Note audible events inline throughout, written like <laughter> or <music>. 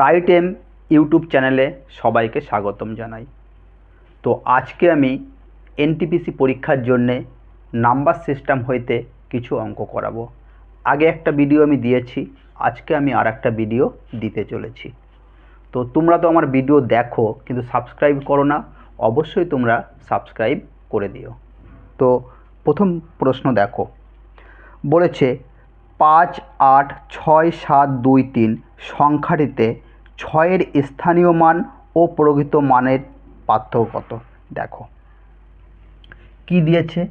Right M YouTube চ্যানেলে সবাইকে স্বাগতম জানাই। তো আজকে আমি এনটিপিসি পরীক্ষার জন্যে নাম্বার সিস্টেম হইতে কিছু অঙ্ক করাবো। আগে একটা ভিডিও আমি দিয়েছি, আজকে আমি আর একটা ভিডিও দিতে চলেছি। তো তোমরা তো আমার ভিডিও দেখো, কিন্তু সাবস্ক্রাইব করো না, অবশ্যই তোমরা সাবস্ক্রাইব করে দিও। তো প্রথম প্রশ্ন দেখো। বলেছে পাঁচ আট ছয় সাত দুই তিন সংখ্যাটিতে ছয়ের স্থানীয় মান ও প্রকৃত মানের পার্থক্য কত? দেখো। কি দিয়েছে?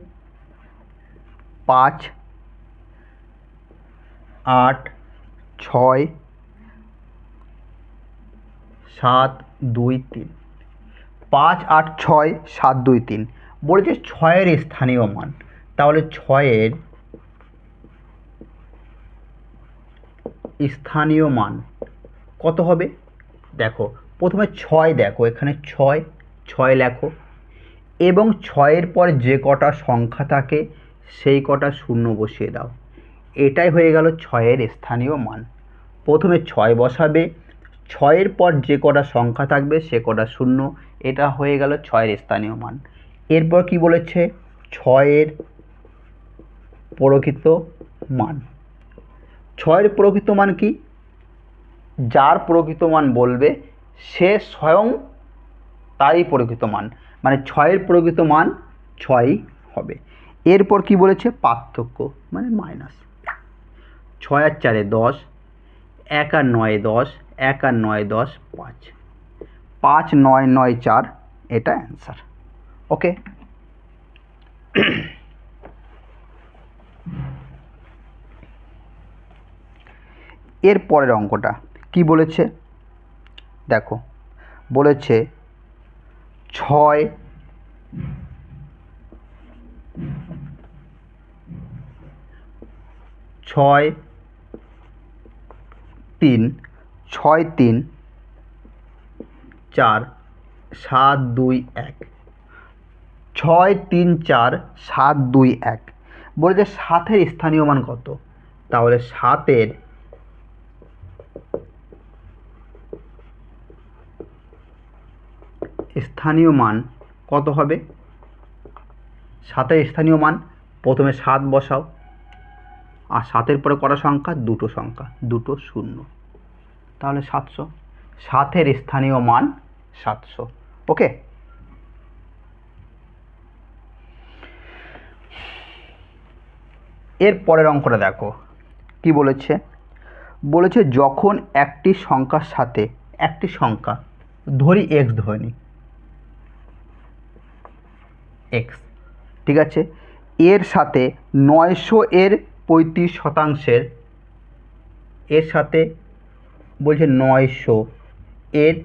পাঁচ, আট, ছয়, সাত, দুই, তিন। পাঁচ, আট, ছয়, সাত, দুই, তিন। বলেছে ছয়ের স্থানীয় মান। তাহলে ছয়ের স্থানীয় মান। কত হবে? দেখো, প্রথমে ছয় দেখো, এখানে ছয় ছয় লেখো। এবং ছয়ের পর যে কটা সংখ্যা থাকে, সেই কটা শূন্য বসিয়ে দাও। এটাই হয়ে গেল ছয়ের স্থানীয় মান। প্রথমে ছয় বসাবে, ছয়ের পর যে কটা সংখ্যা থাকবে, সে কটা শূন্য। এটা হয়ে গেল ছয়ের স্থানীয় মান। এরপর কি বলেছে? ছয়ের প্রকৃত মান। ছয়ের প্রকৃত মান কি? যার প্রকৃত মান বলবে, সে স্বয়ং তারই প্রকৃত মান। মানে ছয়ের প্রকৃত মান ছয়ই হবে। এরপর কি বলেছে? পার্থক্য মানে মাইনাস ছয় আর চারে দশ, এক আর নয় দশ, এক আর নয় দশ, পাঁচ। পাঁচ, নয় নয়, চার, এটা অ্যান্সার ওকে এর পরের অঙ্কটা। কি বলেছে? দেখো, বলেছে ছয় ছয় তিন ছয় তিন, চার, সাত দুই এক। ছয় তিন চার, সাত দুই এক। বলেছে সাতের স্থানীয় মান কত? তাহলে সাতের স্থানীয় মান কত হবে? সাতের স্থানীয় মান, প্রথমে সাত বসাও। আর সাতের পরে কটা সংখ্যা? দুটো সংখ্যা, দুটো শূন্য। তাহলে সাতশো। সাতের স্থানীয় মান সাতশো। ওকে? এর পরের অঙ্কটা দেখো। কি বলেছে? বলেছে যখন একটি সংখ্যার সাথে, একটি সংখ্যা, ধরি এক্স ধরে নিই। এক্স ঠিক আছে? এর সাথে নয়শো এর পঁয়ত্রিশ শতাংশের, এর সাথে বলছে নয়শো এর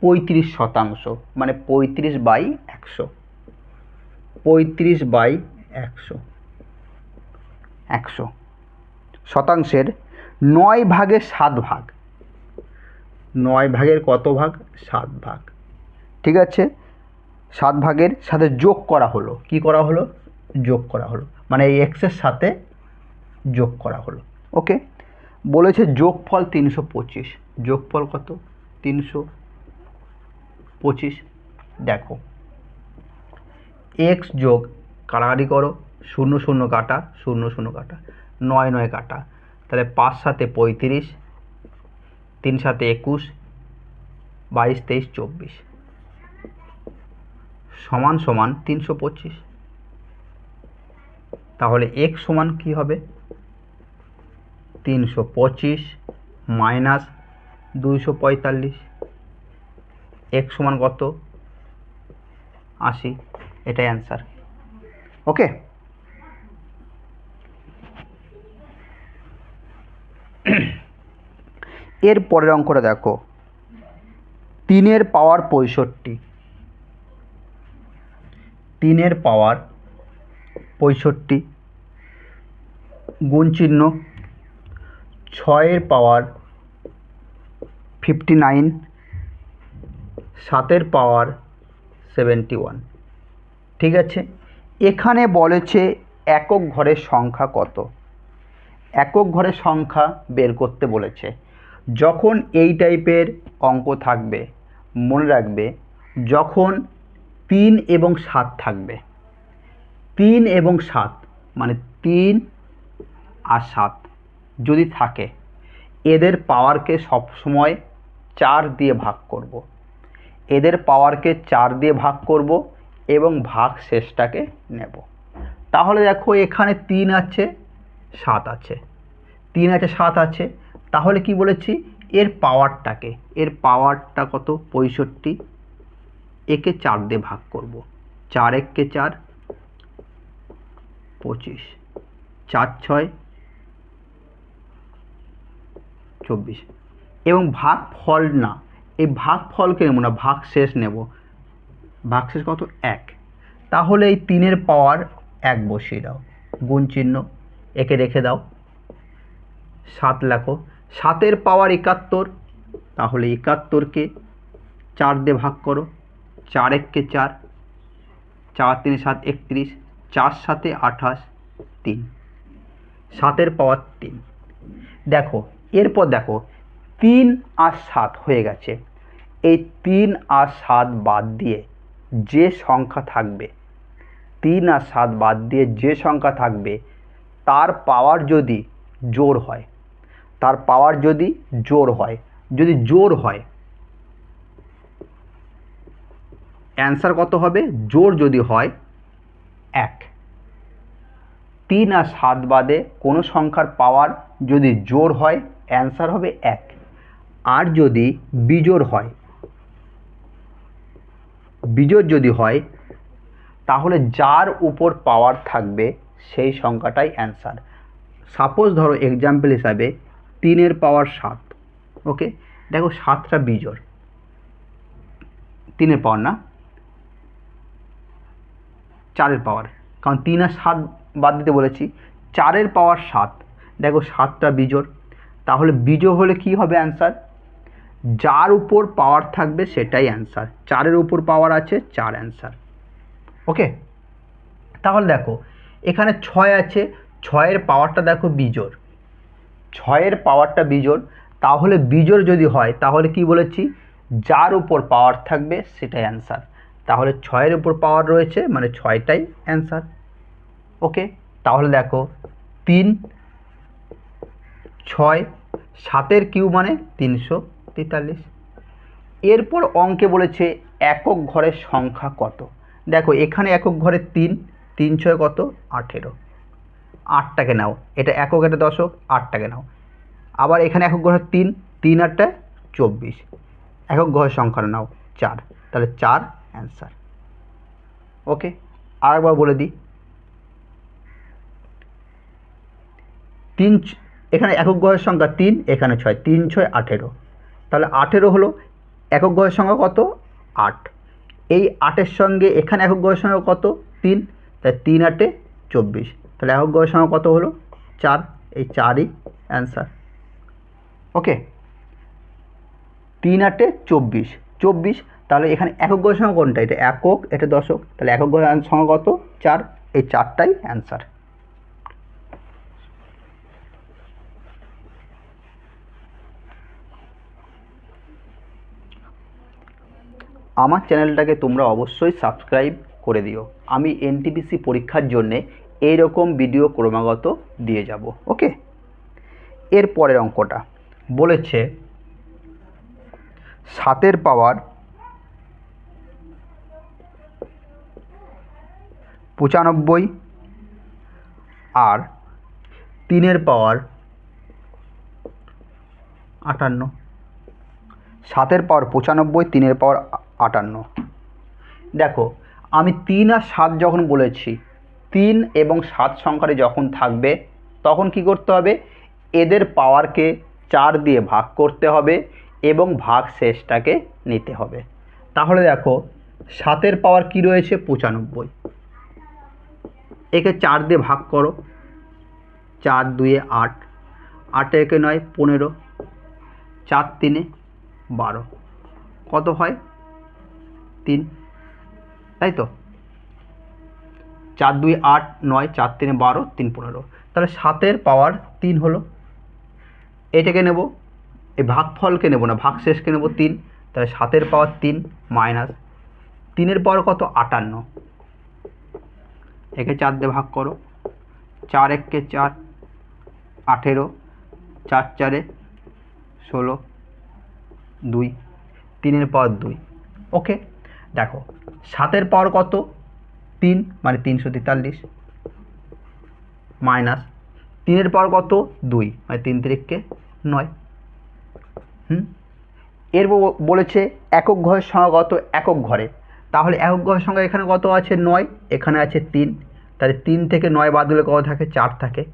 পঁয়ত্রিশ শতাংশ মানে পঁয়ত্রিশ বাই একশো। পঁয়ত্রিশ বাই একশো। একশো শতাংশের নয় ভাগের সাত ভাগ। নয় ভাগের কত ভাগ? সাত ভাগ। ঠিক আছে? সাত ভাগের সাথে যোগ করা হলো। কি করা হলো? যোগ করা হলো। মানে এই এক্সের সাথে যোগ করা হলো। ওকে? বলেছে যোগফল তিনশো পঁচিশ। যোগফল কত? তিনশো পঁচিশ। দেখো। এক্স যোগ কাটাকাটি করো। শূন্য শূন্য কাটা, শূন্য শূন্য কাটা। নয় নয় কাটা। তাহলে পাঁচ সাথে পঁয়ত্রিশ, তিন সাথে একুশ, বাইশ তেইশ, চব্বিশ। সমান সমান তিনশো পঁচিশ। তাহলে এক সমান কি হবে? তিনশো পঁচিশ মাইনাস দুইশো পঁয়তাল্লিশ। এক সমান কত? আশি। এটাই অ্যান্সার ওকে? এর পরের অঙ্কটা দেখো। তিনের পাওয়ার পঁয়ষট্টি। তিনের পাওয়ার পঁয়ষট্টি, গুণ চিহ্ন ছয়ের পাওয়ার ফিফটি নাইন, সাতের পাওয়ার সেভেন্টি ওয়ান। ঠিক আছে? এখানে বলেছে একক ঘরের সংখ্যা কত? একক ঘরের সংখ্যা বের করতে বলেছে। যখন এই টাইপের অঙ্ক থাকবে, মনে রাখবে, যখন তিন এবং সাত থাকবে। তিন এবং সাত মানে তিন আর সাত যদি থাকে, এদের পাওয়ারকে সবসময় চার দিয়ে ভাগ করব। এদের পাওয়ারকে চার দিয়ে ভাগ করব এবং ভাগ শেষটাকে নেব। তাহলে দেখো এখানে তিন আছে, সাত আছে। তিন আছে, সাত আছে। তাহলে কি বলেছি? এর পাওয়ারটাকে, এর পাওয়ারটা কত? পঁয়ষট্টি। একে চার দিয়ে ভাগ করব। চার এককে চার, পঁচিশ। চার ছয়, চব্বিশ। এবং ভাগ ফল না, এই ভাগ ফলকে নেব না, ভাগ শেষ নেব। ভাগ শেষ কত? এক। তাহলে এই তিনের পাওয়ার এক বসিয়ে দাও। গুণ চিহ্ন, একে রেখে দাও। সাত লেখো। সাতের পাওয়ার একাত্তর, তাহলে একাত্তরকে চার দিয়ে ভাগ করো। চার এককে চার চার তিনে সাত একত্রিশ, চার সাতে আঠাশ তিন, সাতের পাওয়ার তিন। দেখো, এরপর দেখো, তিন আর সাত হয়ে গেছে। এই তিন আর সাত বাদ দিয়ে যে সংখ্যা থাকবে, তিন আর সাত বাদ দিয়ে যে সংখ্যা থাকবে, তার পাওয়ার যদি জোর হয়, তার পাওয়ার যদি জোর হয়, যদি জোর হয় অ্যান্সার কত হবে? জোর যদি হয়, এক। তিন আর সাত বাদে কোনো সংখ্যার পাওয়ার যদি জোর হয়, অ্যান্সার হবে এক। আর যদি বিজোড় হয়, বিজোড় যদি হয়, তাহলে যার উপর পাওয়ার থাকবে সেই সংখ্যাটাই অ্যান্সার। সাপোজ ধরো এক্সাম্পল হিসাবে তিনের পাওয়ার সাত ওকে দেখো সাতটা বিজোড়। তিনের পাওয়ার না? চারের পাওয়ার কারণ তিন আর সাত বাদ দিতে বলেছি। চারের পাওয়ার সাত। দেখো সাতটা বিজোড়। তাহলে বিজোড় হলে কি হবে অ্যান্সার যার উপর পাওয়ার থাকবে সেটাই অ্যান্সার চারের উপর পাওয়ার আছে, চার অ্যান্সার ওকে তাহলে দেখো, এখানে ছয় আছে, ছয়ের পাওয়ারটা দেখো বিজোড়। ছয়ের পাওয়ারটা বিজোড়। তাহলে বিজোড় যদি হয়, তাহলে কি বলেছি? যার উপর পাওয়ার থাকবে, সেটাই অ্যান্সার তাহলে ছয়ের উপর পাওয়ার রয়েছে মানে ছয়টাই অ্যান্সার ওকে তাহলে দেখো, তিন, ছয়, সাতের কিউ মানে তিনশো তেতাল্লিশ। এরপর অঙ্কে বলেছে একক ঘরের সংখ্যা কত? দেখো, এখানে একক ঘরে তিন তিন ছয় কত? আঠেরো। আটটাকে নাও। এটা একক, এটা দশক, আটটাকে নাও। আবার এখানে একক ঘরে তিন তিন আটটা চব্বিশ। একক ঘরের সংখ্যা নাও চার। তাহলে চার অ্যান্সার ওকে আরেকবার বলে দিই। তিন এখানে একক গ্রহের সংখ্যা তিন, এখানে ছয়, তিন, ছয়, আঠেরো। তাহলে আঠেরো হলো একক গ্রহের সংখ্যা কত? আট। এই আটের সঙ্গে এখানে একক গ্রহের সংখ্যা কত? তিন। তাই তিন আটে চব্বিশ। তাহলে একক গ্রহের সংখ্যা কত হলো? চার। এই চারই অ্যান্সার ওকে তিন আটে চব্বিশ। চব্বিশ তাহলে এখানে একক গ্রহের সংখ্যা কোনটা? এটা একক, এটা দশক। তাহলে একক গ্রহের সংখ্যা কত? চার। এই চারটাই অ্যান্সার আমার চ্যানেলটাকে তোমরা অবশ্যই সাবস্ক্রাইব করে দিও। আমি এনটিপিসি পরীক্ষার জন্যে এইরকম ভিডিও ক্রমাগত দিয়ে যাব ওকে এর পরের অঙ্কটা বলেছে সাতের পাওয়ার পঁচানব্বই আর তিনের পাওয়ার আটান্ন। সাতের পাওয়ার পঁচানব্বই, তিনের পাওয়ার আটান্ন। দেখো, আমি তিন আর সাত যখন বলেছি, তিন এবং সাত সংখ্যাটি যখন থাকবে, তখন কি করতে হবে? এদের পাওয়ারকে চার দিয়ে ভাগ করতে হবে এবং ভাগ শেষটাকে নিতে হবে। তাহলে দেখো, সাতের পাওয়ার কি রয়েছে? পঁচানব্বই। একে চার দিয়ে ভাগ করো। চার দুয়ে আট। আটে একে নয়, পনেরো। চার তিনে বারো। কত হয়? তিন। তাই তো? চার দুই আট, নয়, চার তিনে বারো, তিন, পনেরো। তাহলে সাতের পাওয়ার তিন হলো। এটাকে নেব। এই ভাগফলকে নেব না, ভাগশেষকে নেব তিন। তাহলে সাতের পাওয়ার তিন মাইনাস। তিনের পাওয়ার কত? আটান্ন। একে চার দিয়ে ভাগ করো। চার এককে চার, আঠেরো। চার চারে ষোলো, দুই। তিনের পাওয়ার দুই। ওকে? দেখো, সাতের পাওয়ার কত? তিন মানে তিনশো তেতাল্লিশ। মাইনাস তিনের পাওয়ার কত? দুই মানে তিন তিরিককে নয়। হুম? এর বলেছে একক ঘরের সংখ্যা কত একক ঘরে। তাহলে একক ঘরের সংখ্যা এখানে কত আছে? নয়। এখানে আছে তিন। তাহলে তিন থেকে নয় বাদ দিলে কত থাকে? চার থাকে।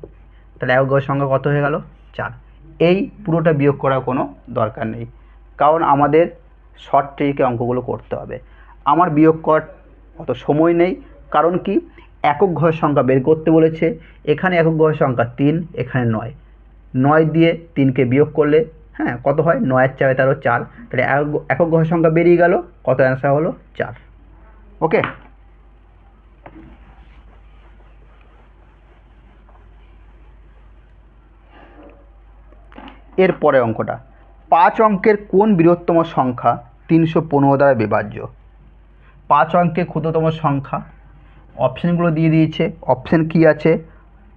তাহলে একক ঘরের সংখ্যা কত হয়ে গেল? চার। এই পুরোটা বিয়োগ করার কোনো দরকার নেই। কারণ আমাদের শর্ট ট্রিকে অঙ্কগুলো করতে হবে। আমার বিয়োগ কর অত সময় নেই। কারণ কি? একক ঘরের সংখ্যা বের করতে বলেছে। এখানে একক ঘরের সংখ্যা তিন, এখানে নয়। নয় দিয়ে তিনকে বিয়োগ করলে হ্যাঁ কত হয়? নয়ের চারে তেরো চার। তাহলে একক- একক ঘরের সংখ্যা বেরিয়ে গেল। কত অ্যান্সার হলো? চার। ওকে এর পরে অঙ্কটা। পাঁচ অঙ্কের কোন বৃহত্তম সংখ্যা তিনশো পনেরো দ্বারা বিভাজ্য? পাঁচ অঙ্কের ক্ষুদ্রতম সংখ্যা, অপশানগুলো দিয়ে দিয়েছে। অপশান কি আছে?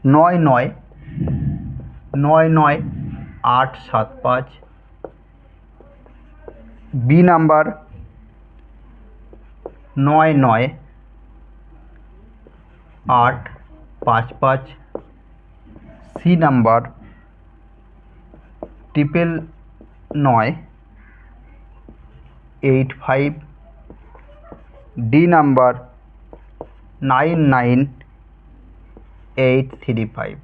নয় নয় নয় নয়, আট সাত পাঁচ। বি নাম্বার নয় নয়, আট, পাঁচ পাঁচ সি নাম্বার ট্রিপল নয় eight five D number nine nine eight three five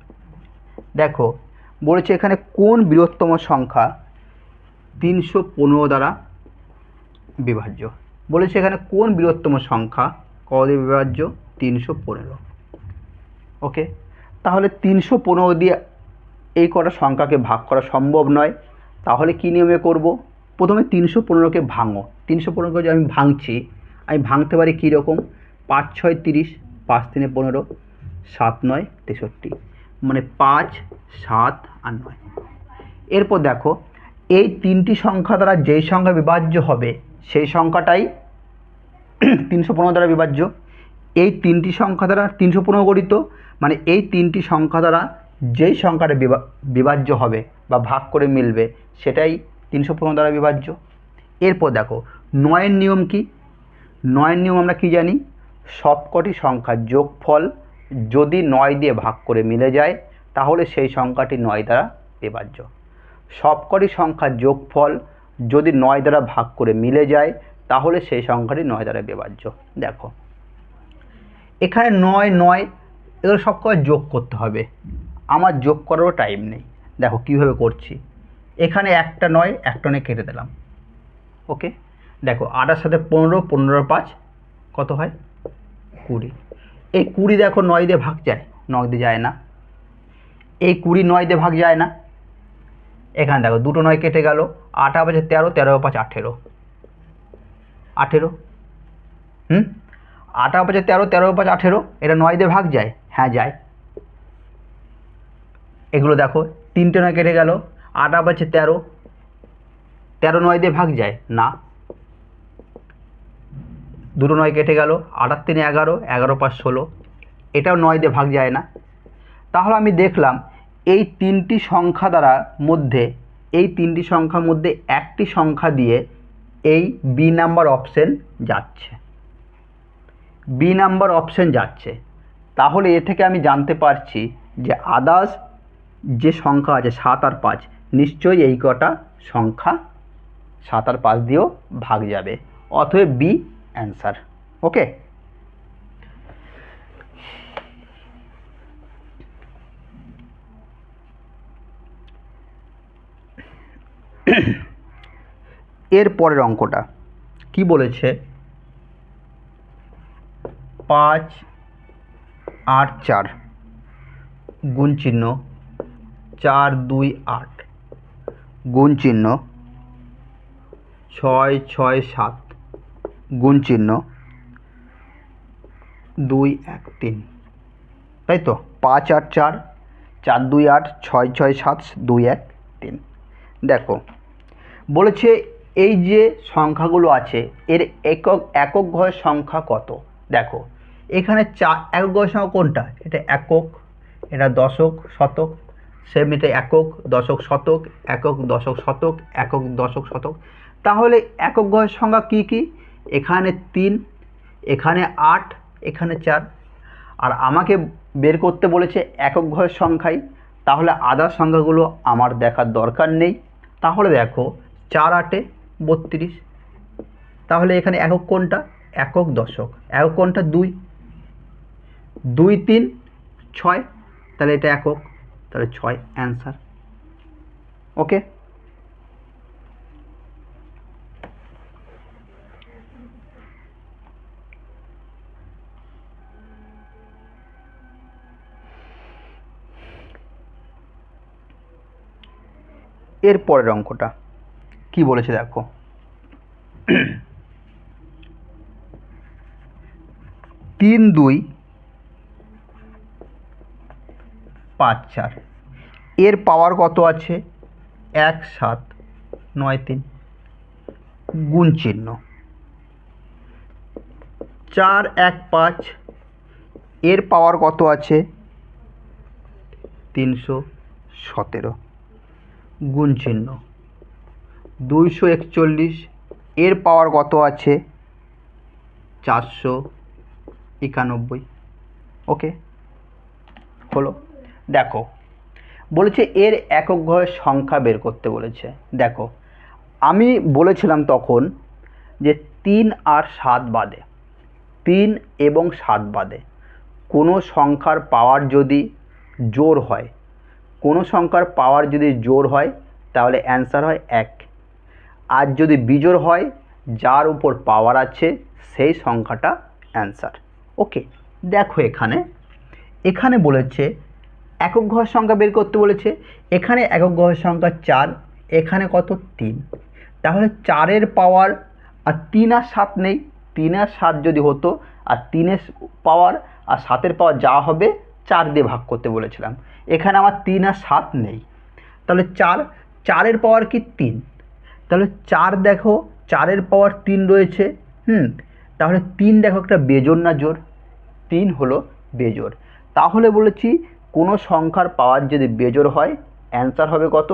দেখো, বলেছে এখানে কোন বৃহত্তম সংখ্যা তিনশো পনেরো দ্বারা বিভাজ্য। বলেছে এখানে কোন বৃহত্তম সংখ্যা? ক দিয়ে বিভাজ্য তিনশো পনেরো। ওকে? তাহলে তিনশো পনেরো দিয়ে এই কটা সংখ্যাকে ভাগ করা সম্ভব নয়। তাহলে কী নিয়মে করব? প্রথমে তিনশো পনেরোকে ভাঙো। তিনশো পনেরোকে যে আমি ভাঙছি, আমি ভাঙতে পারি কী রকম? পাঁচ, ছয়, তিরিশ, পাঁচ, তিনে পনেরো, সাত, নয়, তেষট্টি। মানে পাঁচ, সাত আর নয়। এরপর দেখো, এই তিনটি সংখ্যা দ্বারা যেই সংখ্যা বিভাজ্য হবে, সেই সংখ্যাটাই তিনশো পনেরো দ্বারা বিভাজ্য। এই তিনটি সংখ্যা দ্বারা তিনশো পনেরো গঠিত মানে এই তিনটি সংখ্যা দ্বারা যেই সংখ্যাটা বিভা- বিভাজ্য হবে বা ভাগ করে মিলবে, সেটাই তিনশো পনেরো দ্বারা বিভাজ্য। এরপর দেখো, নয়ের নিয়ম কি? নয়ের নিয়ম আমরা কি জানি? সবকটি সংখ্যার যোগফল যদি নয় দিয়ে ভাগ করে মিলে যায়, তাহলে সেই সংখ্যাটি নয় দ্বারা বিভাজ্য। সবকটি সংখ্যার যোগফল যদি নয় দ্বারা ভাগ করে মিলে যায় তাহলে সেই সংখ্যাটি নয় দ্বারা বিভাজ্য। দেখো। এখানে নয় নয়, এগুলো সব কটা যোগ করতে হবে। আমার যোগ করারও টাইম নেই। দেখো কীভাবে করছি। এখানে একটা নয় একটা নয় কেটে দিলাম। ওকে দেখো, আটার সাথে পনেরো পনেরো পাঁচ, কত হয়? কুড়ি। এই কুড়ি দেখো নয় দিয়ে ভাগ যায়। নয় দিয়ে যায় না। এই কুড়ি নয় দিয়ে ভাগ যায় না। এখানে দেখো, দুটো নয় কেটে গেল। আটা পাঁচে তেরো তেরো পাঁচ আঠেরো। আঠেরো। হুম? আটা পাঁচে তেরো তেরো পাঁচ আঠেরো, এটা নয় দিয়ে ভাগ যায়। হ্যাঁ যায়। এগুলো দেখো, তিনটে নয় কেটে গেল, আটা পাঁচে তেরো। তেরো নয় দিয়ে ভাগ যায়, না। দুটো নয় কেটে গেল, আটার তিনে এগারো এগারো পাঁচ ষোলো। এটাও নয় দিয়ে ভাগ যায় না। তাহলে আমি দেখলাম, এই তিনটি সংখ্যা দ্বারা মধ্যে, এই তিনটি সংখ্যার মধ্যে একটি সংখ্যা দিয়ে এই বি নাম্বার অপশন যাচ্ছে। বি নাম্বার অপশন যাচ্ছে। তাহলে এ থেকে আমি জানতে পারছি যে আদার্স যে সংখ্যা আছে, সাত আর পাঁচ, নিশ্চয়ই এই কটা সংখ্যা সাত আর পাঁচ দিয়েও ভাগ যাবে। অতএব বি অ্যান্সার ওকে এর পরের অঙ্কটা। কি বলেছে? পাঁচ, আট, চার। গুণ চিহ্ন চার, দুই, আট। গুণ চিহ্ন ছয় ছয়, সাত। গুণ চিহ্ন দুই, এক, তিন। তাই তো? পাঁচ, আট, চার চার, দুই, আট, ছয় ছয়, সাত, দুই, এক, তিন। দেখো, বলেছে এই যে সংখ্যাগুলো আছে, এর একক একক ঘরের সংখ্যা কত? দেখো, এখানে চা, একক ঘরের সংখ্যা কোনটা? এটা একক, এটা দশক, শতক, সেম এটা একক, দশক, শতক, একক, দশক, শতক, একক, দশক, শতক। তাহলে একক ঘরের সংখ্যা কী কী? এখানে তিন, এখানে আট, এখানে চার। আর আমাকে বের করতে বলেছে একক ঘরের সংখ্যাই। তাহলে আদার সংখ্যাগুলো আমার দেখার দরকার নেই। তাহলে দেখো, চার আটে বত্রিশ। তাহলে এখানে একক কোনটা একক দশক। একক কোনটা দুই। দুই, তিন, ছয়। তাহলে এটা একক। তাহলে ছয় অ্যান্সার। ওকে? এর পরের অঙ্কটা। কি বলেছে দেখো। <clears throat> তিন দুই পাঁচ চার। এর পাওয়ার কত আছে? এক, সাত, নয়, তিন। গুণ চিহ্ন। চার, এক, পাঁচ। এর পাওয়ার কত আছে? তিনশো সতেরো। গুণ চিহ্ন। দুইশো একচল্লিশ, এর পাওয়ার কত আছে? চারশো একানব্বই। ওকে হলো। দেখো, বলেছে এর একক ঘরের সংখ্যা বের করতে বলেছে। দেখো, আমি বলেছিলাম তখন যে তিন আর সাত বাদে। তিন এবং সাত বাদে। কোনো সংখ্যার পাওয়ার যদি জোর হয়, কোনো সংখ্যার পাওয়ার যদি জোর হয়, তাহলে অ্যান্সার হয় এক। আর যদি বিজোড় হয়, যার উপর পাওয়ার আছে, সেই সংখ্যাটা অ্যান্সার ওকে দেখো এখানে। এখানে বলেছে, একক ঘর সংখ্যা বের করতে বলেছে। এখানে একক ঘর সংখ্যা চার, এখানে কত? তিন। তাহলে চারের পাওয়ার আর তিন আর সাত নেই। তিন আর সাত যদি হতো, আর তিনের পাওয়ার আর সাতের পাওয়ার যা হবে, চার দিয়ে ভাগ করতে বলেছিলাম। এখানে আমার তিন আর সাত নেই। তাহলে চার, চারের পাওয়ার কি? তিন। তাহলে চার দেখো, চারের পাওয়ার তিন রয়েছে, হুম? তাহলে তিন দেখো একটা বেজোর না জোর তিন হলো বেজোর তাহলে বলেছি, কোনো সংখ্যার পাওয়ার যদি বেজোর হয় অ্যান্সার হবে কত?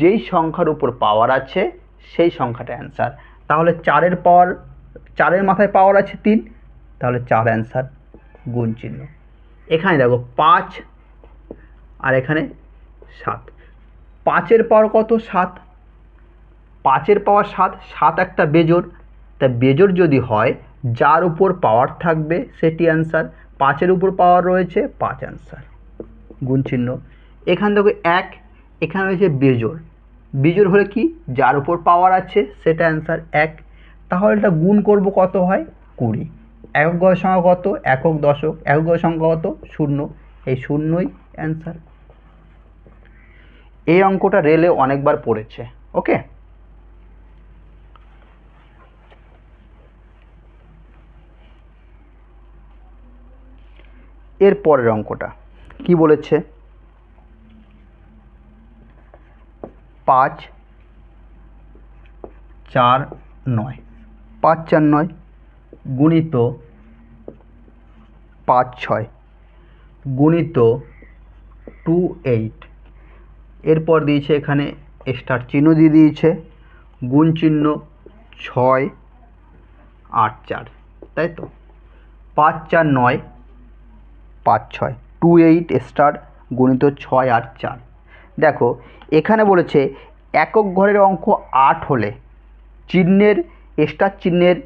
যেই সংখ্যার উপর পাওয়ার আছে, সেই সংখ্যাটা অ্যান্সার তাহলে চারের পাওয়ার চারের মাথায় পাওয়ার আছে তিন, তাহলে চার অ্যান্সার গুণ চিহ্ন। এখানে দেখো পাঁচ, আর এখানে সাত। পাঁচের পাওয়ার কত? সাত। পাঁচের পাওয়ার সাত সাত একটা বেজোর তা বেজোর যদি হয়, যার উপর পাওয়ার থাকবে সেটি অ্যান্সার পাঁচের উপর পাওয়ার রয়েছে, পাঁচ অ্যান্সার গুণ চিহ্ন। এখান থেকে এক, এখানে রয়েছে বেজোড়। বিজোড় হলে কি? যার উপর পাওয়ার আছে, সেটা অ্যান্সার এক। তাহলে এটা গুণ করব কত হয়? কুড়ি। একক গড় সংখ্যা কত? একক দশক। একক গড় সংখ্যা কত? শূন্য। এই শূন্যই অ্যান্সার এই অঙ্কটা রেলে অনেকবার পড়েছে। ওকে এর পরের অঙ্কটা। কি বলেছে? পাঁচ, চার, নয়। পাঁচ, চার, নয় গুণিত পাঁচ, ছয়। গুণিত টু, এইট। এরপর দিয়েছে এখানে স্টার চিহ্ন দিয়ে দিয়েছে। গুণ চিহ্ন ছয়, আট, চার। তাই তো? পাঁচ, চার, নয় পাঁচ ছয় টু এইট স্টার গুণিত ছয় আট চার। দেখো, এখানে বলেছে একক ঘরের অঙ্ক আট হলে চিহ্নের স্টার চিহ্নের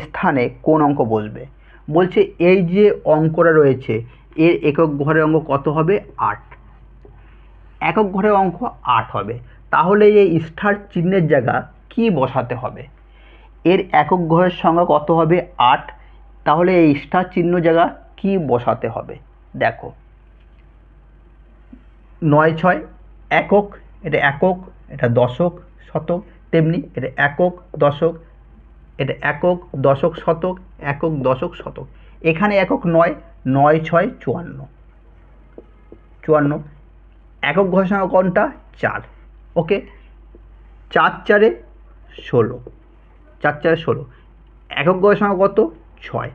স্থানে কোন অঙ্ক বসবে? বলছে এই যে অঙ্কটা রয়েছে, এর একক ঘরের অঙ্ক কত হবে? আট। একক ঘরের অঙ্ক আট হবে। তাহলে এই স্টার চিহ্নের জায়গা কি বসাতে হবে? এর একক ঘরের সংখ্যা কত হবে? আট। তাহলে এই স্টার চিহ্ন জায়গা কি বসাতে হবে? দেখো। নয়, ছয়, একক, এটা একক, এটা দশক, শতক, তেমনি এটা একক, দশক, এটা একক, দশক, শতক, একক, দশক, শতক। এখানে একক নয় নয়, ছয়, চুয়ান্ন। চুয়ান্ন। একক ঘোষণা কোনটা? চার। ওকে? চার চারে ষোলো। চার চারে ষোলো। একক সংখ্যা কত? ছয়।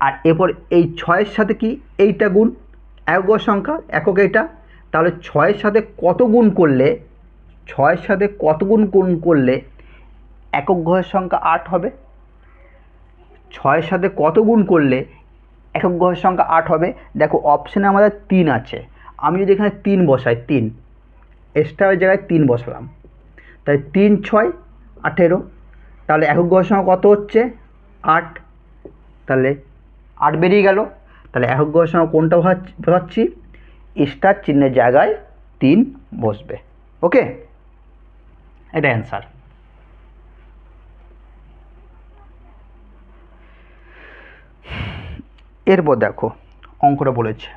আর এরপর এই ছয়ের সাথে কি এইটা গুণ? একক সংখ্যা একক এইটা তাহলে ছয়ের সাথে কত গুণ করলে, ছয়ের সাথে কত গুণ গুণ করলে একক গ্রহের সংখ্যা আট হবে? ছয়ের সাথে কত গুণ করলে একক গ্রহের সংখ্যা আট হবে? দেখো অপশানে আমাদের তিন আছে। আমি যদি এখানে তিন বসাই, তিন এক্সট্রা জায়গায় তিন বসালাম। তাই তিন, ছয়, আঠেরো। তাহলে একক গ্রহের সংখ্যা কত হচ্ছে? আট। তাহলে আট বেরিয়ে গেল। তাহলে একক ঘরের সংখ্যা কোনটা বসাচ্ছি স্টার চিহ্নের জায়গায় তিন বসবে। ওকে? এটা অ্যান্সার। এরপর দেখো, অঙ্কটা বলেছে।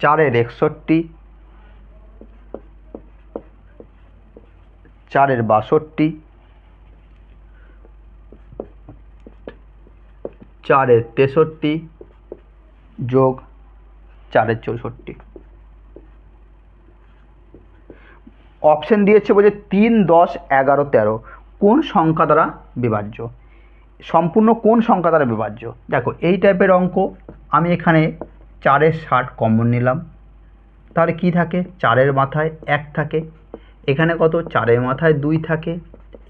চারের একষট্টি, চারের বাষট্টি চারের তেষট্টি যোগ চারের চৌষট্টি। অপশন দিয়েছে বলছে তিন দশ এগারো তেরো। কোন সংখ্যা দ্বারা বিভাজ্য? সম্পূর্ণ কোন সংখ্যা দ্বারা বিভাজ্য? দেখো, এই টাইপের অঙ্ক আমি এখানে চারের ষাট কমন নিলাম। তাহলে কি থাকে? চারের মাথায় এক থাকে। এখানে কত? চারের মাথায় দুই থাকে।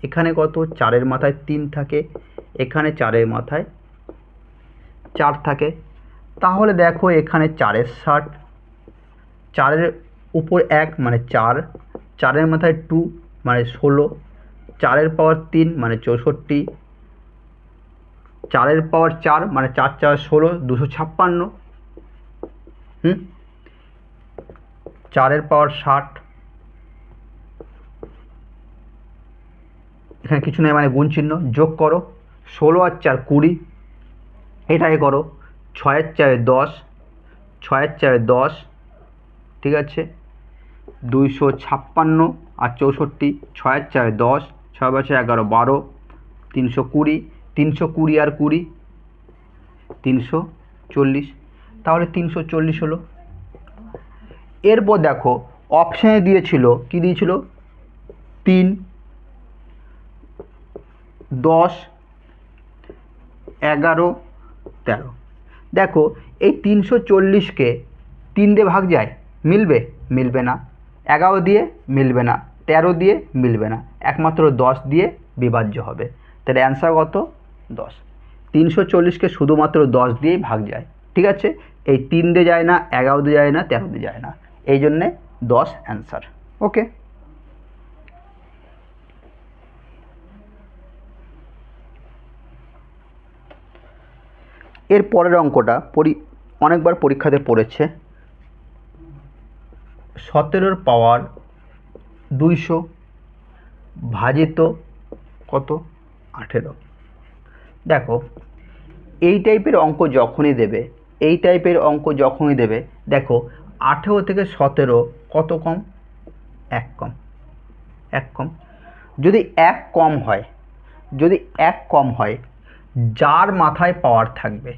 এখানে কত? চারের মাথায় তিন থাকে। এখানে চারের মাথায় চার থাকে। তাহলে দেখো এখানে চারের ষাট, চারের উপর এক মানে চার, চারের মাথায় টু মানে ষোলো, চারের পাওয়ার তিন মানে চৌষট্টি, চারের পাওয়ার চার মানে চার চার ষোলো, দুশো ছাপ্পান্ন, হুম? চারের পাওয়ার ষাট, এখানে কিছু নেই মানে গুণ চিহ্ন, যোগ করো, ষোলো আর চার কুড়ি এটাই করো। ছয়ের চারে দশ, ছয়ের চারে দশ, ঠিক আছে? দুইশো ছাপ্পান্ন আর চৌষট্টি, ছয়ের চারে দশ, ছয় বছর এগারো, বারো, তিনশো কুড়ি তিনশো কুড়ি আর কুড়ি, তিনশো চল্লিশ। তাহলে তিনশো চল্লিশ হলো। এরপর দেখো অপশানে দিয়েছিল, কি দিয়েছিল? তিন, দশ, এগারো তেরো। দেখো, এই তিনশো চল্লিশকে তিন দিয়ে ভাগ যায়, মিলবে? মিলবে না। এগারো দিয়ে মিলবে না। তেরো দিয়ে মিলবে না। একমাত্র দশ দিয়ে বিভাজ্য হবে। তাহলে অ্যান্সার কত? দশ। তিনশো চল্লিশকে শুধুমাত্র দশ দিয়েই ভাগ যায়। ঠিক আছে? এই তিন দিয়ে যায় না, এগারো দিয়ে যায় না, তেরো দিয়ে যায় না। এই জন্যে দশ অ্যান্সার ওকে এর পরের অঙ্কটা পরি, অনেকবার পরীক্ষাতে পড়েছে। সতেরোর পাওয়ার দুইশো ভাজিত কত? আঠেরো। দেখো, এই টাইপের অঙ্ক যখনই দেবে, এই টাইপের অঙ্ক যখনই দেবে, দেখো, আঠেরো থেকে সতেরো কত কম? এক কম। এক কম। যদি এক কম হয়, যদি এক কম হয় যার মাথায় পাওয়ার থাকবে।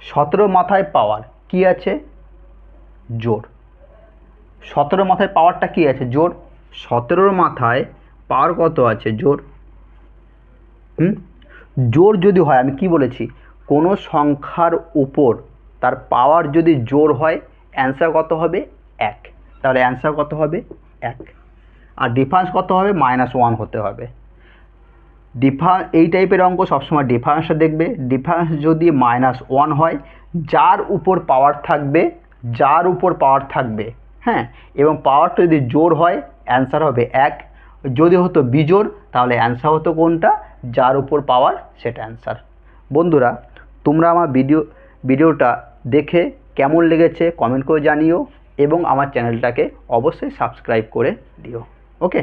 সতেরো মাথায় পাওয়ার কি আছে? জোর। সতেরো মাথায় পাওয়ারটা কি আছে? জোর। সতেরোর মাথায় পাওয়ার কত আছে? জোর। হুম? জোর যদি হয়, আমি কি বলেছি? কোনো সংখ্যার উপর তার পাওয়ার যদি জোর হয় অ্যান্সার কত হবে? এক। তাহলে অ্যান্সার কত হবে? এক। আর ডিফারেন্স কত হবে? মাইনাস ওয়ান হতে হবে। ডিফার এই টাইপের অঙ্ক সবসময় ডিফারেন্সটা দেখবে। ডিফারেন্স যদি মাইনাস ওয়ান হয়, যার উপর পাওয়ার থাকবে, যার উপর পাওয়ার থাকবে হ্যাঁ? এবং পাওয়ারটা যদি জোর হয় অ্যান্সার হবে এক। যদি হতো বিজোর তাহলে অ্যান্সার হতো কোনটা? যার উপর পাওয়ার সেটা অ্যান্সার বন্ধুরা, তোমরা আমার ভিডিও ভিডিওটা দেখে কেমন লেগেছে কমেন্ট করে জানিও এবং আমার চ্যানেলটাকে অবশ্যই সাবস্ক্রাইব করে দিও। ওকে